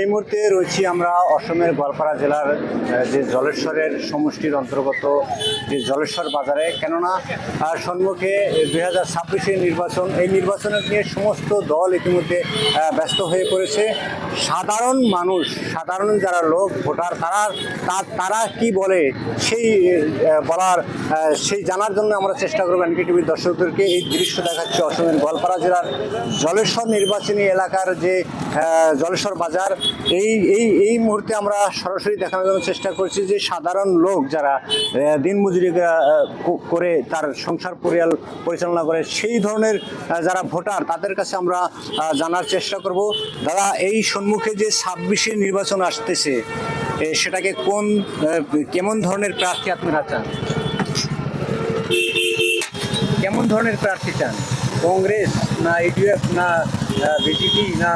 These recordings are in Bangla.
এই মুহূর্তে রয়েছি আমরা অসমের গোয়ালপাড়া জেলার যে জলেশ্বরের সমষ্টির অন্তর্গত যে জলেশ্বর বাজারে। কেননা সম্মুখে দুই হাজার ছাব্বিশের নির্বাচন, এই নির্বাচনের নিয়ে সমস্ত দল ইতিমধ্যে ব্যস্ত হয়ে পড়েছে। সাধারণ মানুষ, সাধারণ যারা লোক, ভোটার, তারা তারা কি বলে সেই বলার সেই জানার জন্য আমরা চেষ্টা করব এনকে টিভির দর্শকদেরকে। এই দৃশ্য দেখাচ্ছে অসমের গোয়ালপাড়া জেলার জলেশ্বর নির্বাচনী এলাকার যে জলেশ্বর বাজার। এই এই এই মুহূর্তে আমরা সরাসরি দেখানোর চেষ্টা করছি যে সাধারণ লোক যারা দিনমজুরি করে তার সংসার পরিয়াল পরিচালনা করে, সেই ধরনের যারা ভোটার, তাদের কাছে আমরা জানার চেষ্টা করব। দাদা, এই সম্মুখে যে ছাব্বিশে নির্বাচন আসতেছে সেটাকে কোন কেমন ধরনের প্রার্থী আপনারা চান? কেমন ধরনের প্রার্থী চান? কংগ্রেস না ইডিএফ না বিজেপি না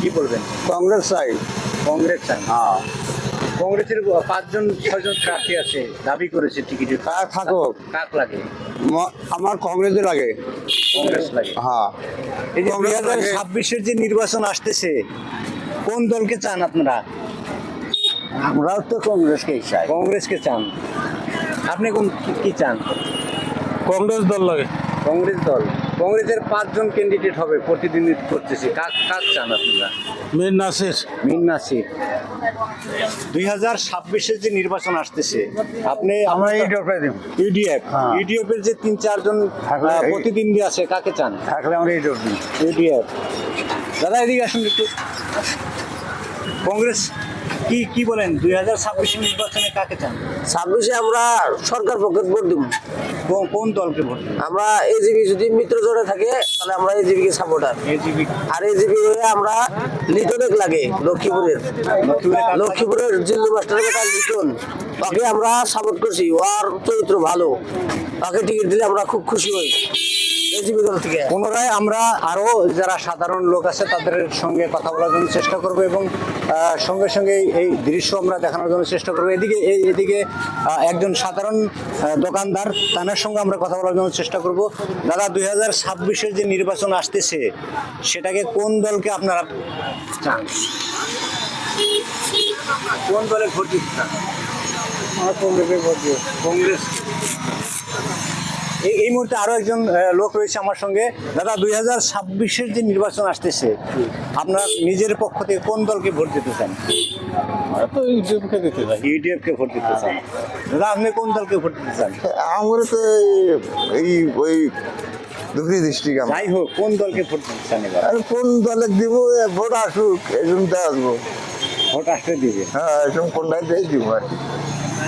কি বলবেন? কংগ্রেস চাই কংগ্রেস চান হ্যাঁ। কংগ্রেসের পাঁচজন ছয়জন প্রার্থী আছে দাবি করেছে টিকিটে কার থাকুক। কাক লাগে? আমার কংগ্রেসই লাগে। কংগ্রেস লাগে। হ্যাঁ। এই যে দুই কংগ্রেস হাজার ছাব্বিশের যে নির্বাচন আসতেছে কোন দলকে চান আপনারা? আমরাও তো কংগ্রেসকেই চাই। কংগ্রেসকে চান। আপনি কোন কি চান? কংগ্রেস দল লাগে। কংগ্রেস দল। কংগ্রেসের পাঁচজন ক্যান্ডিডেট হবে প্রতিদ্বন্দ্বিতা করতেছে। কাক কাক চান আপনারা? মীর নাসির। মিন নাসির। দুই হাজার ছাব্বিশের যে নির্বাচন আসতেছে আপনি আমরা ডক্টর দিব। ইউডিএফ হ্যাঁ। ইউডিএফ এর যে তিন চারজন প্রতিদ্বন্দ্বী আছে কাকে চান? থাকলে আমরা ডক্টর ইউডিএফ দাদা এদিকে আসুন একটু। কংগ্রেস কি কি বলেন? দুই হাজার ছাব্বিশের নির্বাচনে কাকে চান? ছাব্বিশে আমরা সরকার পক্ষে ভোট দিব। কোন- দলকে ভোট আমরা এজিবি যদি মিত্র জোড়ে থাকে তাহলে আমরা এজিবি কে সাপোর্টার AGP আর এজিবি হয়ে আমরা লিটনের লাগে লক্ষ্মীপুরের। লক্ষ্মীপুরের জিল্লু মাস্টারের কথা লিটন। ওকে আমরা সাপোর্ট করছি ওর চরিত্র ভালো। ওকে টিকিট দিলে আমরা খুব খুশি হই। এজিবি পুনরায় আমরা আরও যারা সাধারণ লোক আছে তাদের সঙ্গে কথা বলার জন্য চেষ্টা করব এবং সঙ্গে সঙ্গে এই- দৃশ্য আমরা দেখানোর জন্য চেষ্টা করব। এদিকে এদিকে একজন সাধারণ দোকানদার তার সঙ্গে আমরা কথা বলার জন্য চেষ্টা করব। দাদা দুই হাজার ছাব্বিশের যে নির্বাচন আসতেছে সেটাকে কোন দলকে আপনারা চান? কোন দলে ভোট দিতে চান কংগ্রেসে ভোট কংগ্রেস। এই এই মুহূর্তে আরও একজন লোক রয়েছে আমার সঙ্গে। দাদা দুই হাজার ছাব্বিশের যে নির্বাচন আসতেছে আপনার নিজের পক্ষ থেকে কোন দলকে ভোট দিতে চান? ইউটিউবকে দিতে চাই। ইউডিএফ কে ভোট দিতে চান। দাদা আপনি কোন দলকে ভোট দিতে চান? আমরা তো এই ওই ডিস্ট্রিক্ট আমরা। যাই হোক কোন দলকে ভোট দিতে চান এবার? আর কোন দলে দিব? ভোট আসুক তো আসব। ভোট আসতে দিবে। হ্যাঁ এরকম কোনটাই দেশ দিব আর কি।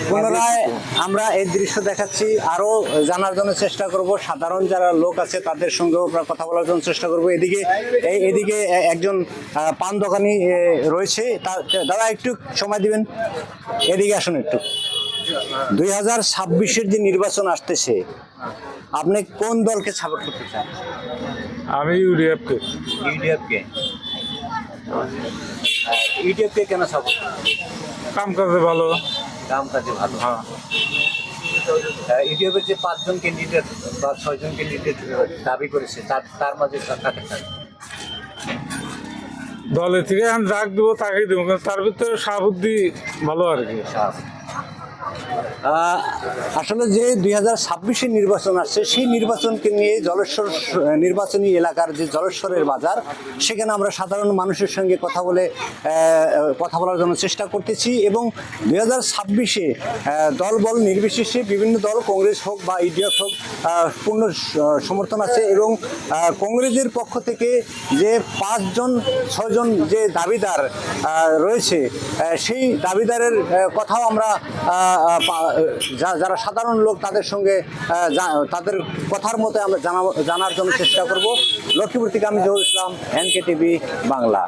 পুনরায় আমরা এই দৃশ্য দেখাচ্ছি। আরও জানার জন্য চেষ্টা করব। সাধারণ যারা লোক আছে তাদের সঙ্গেও আমরা কথা বলার জন্য চেষ্টা করব। এদিকে এই এদিকে একজন পান দোকানি রয়েছে। তা- দাদা একটু সময় দিবেন? এদিকে আসুন একটু। দুই হাজার ছাব্বিশের যে নির্বাচন আসতেছে আপনি কোন দলকে সাপোর্ট করতে চান? আমি ইউডিএফকে। ইউডিএফকে? ইউডিএফকে কেন সাপোর্ট কাম কাজে ভালো। কাম কাজে ভালো। হ্যাঁ। ইডিএফের যে পাঁচজন ক্যান্ডিডেট বা ছয়জন ক্যান্ডিডেট দাবি করেছে তার তার মাঝে কাকে দলে থেকে আমি ডাক দেবো তাকেই দেবো তার ভিতরে সাবুদ্দি ভালো আর কি আহ, আসলে যে দুই হাজার ছাব্বিশে নির্বাচন আসছে, সেই নির্বাচনকে নিয়ে জলেশ্বর নির্বাচনী এলাকার যে জলেশ্বরের বাজার, সেখানে আমরা সাধারণ মানুষের সঙ্গে কথা বলে কথা বলার জন্য চেষ্টা করতেছি এবং দুই হাজার ছাব্বিশে দল বল নির্বিশেষে বিভিন্ন দল, কংগ্রেস হোক বা ইডিএফ হোক পূর্ণ সমর্থন আছে এবং কংগ্রেসের পক্ষ থেকে যে পাঁচজন ছজন যে দাবিদার রয়েছে সেই দাবিদারের কথাও আমরা যারা সাধারণ লোক তাদের সঙ্গে তাদের কথার মতো আমরা জানা জানার জন্য চেষ্টা করব। লক্ষ্মীপুর থেকে আমি জহুর ইসলাম এনকে টিভি বাংলা।